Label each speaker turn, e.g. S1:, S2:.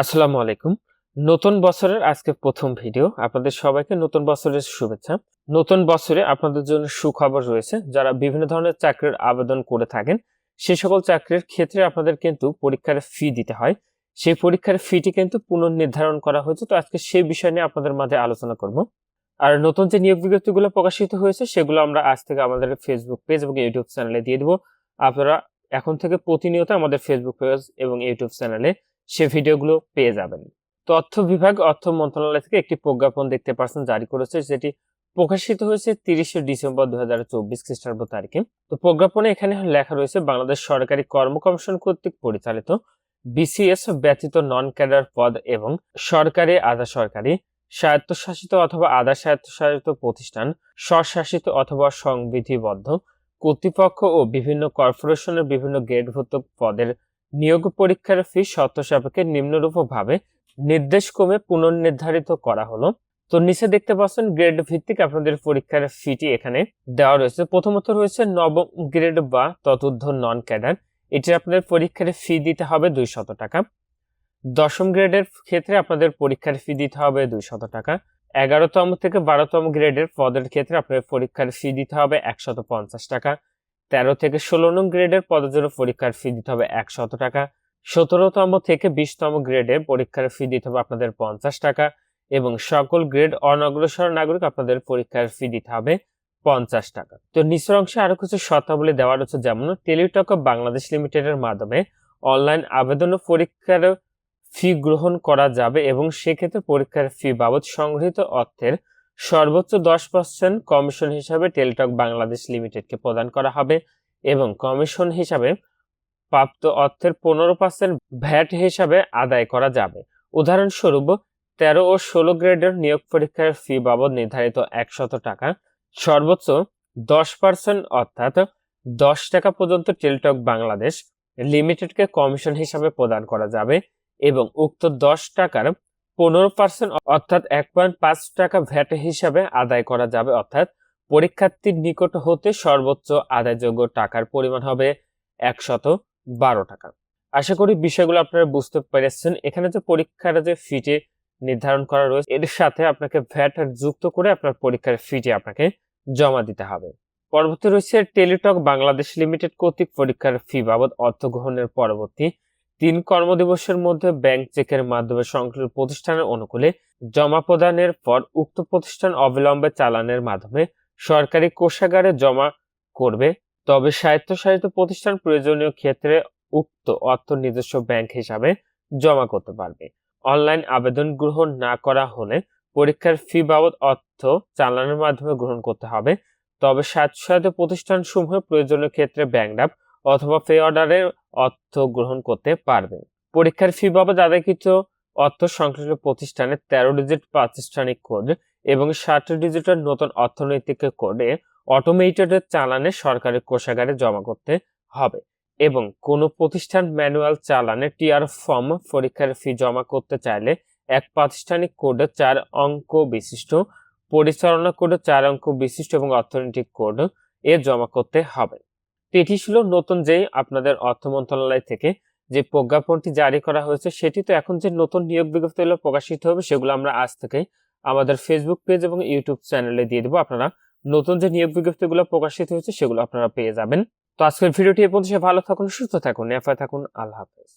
S1: আসসালামু আলাইকুম। নতুন বছরের আজকে প্রথম ভিডিও। আপনাদের সবাইকে নতুন বছরের শুভেচ্ছা। নতুন বছরে আপনাদের জন্য সুখবর রয়েছে, যারা বিভিন্ন ধরনের চাকরির আবেদন করে থাকেন, সে সকল চাকরির ক্ষেত্রে আপনাদের কিন্তু পরীক্ষার ফি দিতে হয়। সেই পরীক্ষার ফিটি কিন্তু পুনর্নির্ধারণ করা হয়েছে। তো আজকে সেই বিষয় নিয়ে আপনাদের মাঝে আলোচনা করব। আর নতুন যে নিয়োগ বিজ্ঞপ্তিগুলো প্রকাশিত হয়েছে, সেগুলো আমরা আজ থেকে আমাদের ফেসবুক পেজ এবং ইউটিউব চ্যানেলে দিয়ে দেবো। আপনারা এখন থেকে প্রতিনিয়ত আমাদের ফেসবুক পেজ এবং ইউটিউব চ্যানেলে সে ভিডিওগুলো পেয়ে যাবেন। তথ্য বিভাগ, অর্থ মন্ত্রণালয় থেকে একটি প্রজ্ঞাপন দেখতে পারছেন, জারি করেছে, যেটি প্রকাশিত হয়েছে তিরিশে ডিসেম্বর দুই হাজার চব্বিশ খ্রিস্টাব্দ তারিখে। তো প্রজ্ঞাপনে এখানে লেখা রয়েছে, বাংলাদেশ সরকারি কর্ম কমিশন কর্তৃক পরিচালিত বিসিএস ব্যতীত নন ক্যাডার পদ এবং সরকারি আধা সরকারি স্বায়ত্তশাসিত অথবা আধা স্বায়ত্তশাসিত প্রতিষ্ঠান, স্বশাসিত অথবা সংবিধিবদ্ধ কর্তৃপক্ষ ও বিভিন্ন কর্পোরেশনের বিভিন্ন গ্রেডভুক্ত পদের নিয়োগ পরীক্ষার ফি শর্ত সাপেক্ষে নিম্নরূপভাবে নির্দেশ কমে পুনর্নির্ধারিত করা হলো। তো নিচে দেখতে পাচ্ছেন গ্রেড ভিত্তিক আপনাদের পরীক্ষার ফিটি এখানে দেওয়া রয়েছে। প্রথমত রয়েছে নবম গ্রেড বা ততুর্ধ নন ক্যাডার এটি আপনাদের পরীক্ষার ফি দিতে হবে দুইশত টাকা। দশম গ্রেডের ক্ষেত্রে আপনাদের পরীক্ষার ফি দিতে হবে দুইশত টাকা। এগারোতম থেকে বারোতম গ্রেডের পদের ক্ষেত্রে আপনাদের পরীক্ষার ফি দিতে হবে একশত পঞ্চাশ টাকা। তেরো থেকে ষোলো নং গ্রেডের পদের জন্য পরীক্ষার ফি দিতে হবে একশত টাকা। সতেরোতম থেকে বিশতম গ্রেডে পরীক্ষার ফি দিতে হবে আপনাদের পঞ্চাশ টাকা এবং সকল গ্রেড অনগ্রসর নাগরিক আপনাদের পরীক্ষার ফি দিতে হবে পঞ্চাশ টাকা। তো নিচের অংশে আরও কিছু শর্তাবলী দেওয়া রয়েছে যেমন টেলিটক বাংলাদেশ লিমিটেডের মাধ্যমে অনলাইন আবেদন ও পরীক্ষার ফি গ্রহণ করা যাবে এবং সেক্ষেত্রে পরীক্ষার ফি বাবদ সংগৃহীত অর্থের সর্বোচ্চ দশ পার্সেন্ট কমিশন হিসাবে টেলিটক বাংলাদেশ লিমিটেডকে প্রদান করা হবে এবং কমিশন হিসাবে প্রাপ্ত অর্থের পনেরো পার্সেন্ট ভ্যাট হিসাবে আদায় করা যাবে। উদাহরণস্বরূপ, তেরো ও ষোলো গ্রেডের নিয়োগ পরীক্ষার ফি বাবদ নির্ধারিত একশত টাকা, সর্বোচ্চ দশ পার্সেন্ট অর্থাৎ দশ টাকা পর্যন্ত টেলিটক বাংলাদেশ লিমিটেডকে কমিশন হিসাবে প্রদান করা যাবে এবং উক্ত দশ টাকার পনেরো পার্সেন্ট অর্থাৎ এক পয়েন্ট পাঁচ টাকা ভ্যাট হিসাবে আদায় করা যাবে, অর্থাৎ পরীক্ষার্থীর নিকট হতে সর্বোচ্চ আদায়যোগ্য টাকার পরিমাণ হবে একশত বারো টাকা। আশা করি বিষয়গুলো আপনারা বুঝতে পেরেছেন। এখানে যে পরীক্ষার যে ফিটি নির্ধারণ করা রয়েছে, এর সাথে আপনাকে ভ্যাট যুক্ত করে আপনার পরীক্ষার ফিটি আপনাকে জমা দিতে হবে। পরবর্তী রয়েছে টেলিটক বাংলাদেশ লিমিটেড কর্তৃক পরীক্ষার ফি বাবদ অর্থ গ্রহণের পরবর্তী তিন কর্মদিবসের মধ্যে ব্যাংক চেকের মাধ্যমে সংশ্লিষ্ট প্রতিষ্ঠানের অনুকূলে জমা প্রদানের পর উক্ত প্রতিষ্ঠান অবিলম্বে চালানের মাধ্যমে সরকারি কোষাগারে জমা করবে। তবে স্বায়ত্তশাসিত প্রতিষ্ঠান প্রয়োজনীয় ক্ষেত্রে উক্ত অর্থ নিজস্ব ব্যাংক হিসাবে জমা করতে পারবে। অনলাইন আবেদন গ্রহণ না করা হলে পরীক্ষার ফি বাবদ অর্থ চালানোর মাধ্যমে গ্রহণ করতে হবে। তবে স্বায়ত্তশাসিত প্রতিষ্ঠান সমূহ প্রয়োজনীয় ক্ষেত্রে ব্যাংক অথবা পে অর্ডারের অর্থ গ্রহণ করতে পারবে পরীক্ষার ফি বাবদ কিছু অর্থ সংশ্লিষ্ট প্রতিষ্ঠানের তেরো ডিজিট প্রাতিষ্ঠানিক কোড এবং ষাট ডিজিটের নতুন অর্থনৈতিক কোডে অটোমেটেড চালানে সরকারি কোষাগারে জমা করতে হবে এবং কোনো প্রতিষ্ঠান ম্যানুয়াল চালানে টিআর ফর্ম পরীক্ষার ফি জমা করতে চাইলে এক প্রাতিষ্ঠানিক কোডে চার অঙ্ক বিশিষ্ট, পরিচালনা কোডে চার অঙ্ক বিশিষ্ট এবং অর্থনৈতিক কোড এ জমা করতে হবে। এটি ছিল নতুন যে আপনাদের অর্থ মন্ত্রণালয় থেকে যে প্রজ্ঞাপনটি জারি করা হয়েছে, সেটি তো এখন যে নতুন নিয়োগ বিজ্ঞপ্তিগুলো প্রকাশিত হবে, সেগুলো আমরা আজ থেকে আমাদের ফেসবুক পেজ এবং ইউটিউব চ্যানেলে দিয়ে দেবো। আপনারা নতুন যে নিয়োগ বিজ্ঞপ্তিগুলো প্রকাশিত হয়েছে, সেগুলো আপনারা পেয়ে যাবেন। তো আজকের ভিডিওটি এ পর্যন্ত ভালো থাকুন, সুস্থ থাকুন নেফায় থাকুন, আল্লাহ হাফেজ।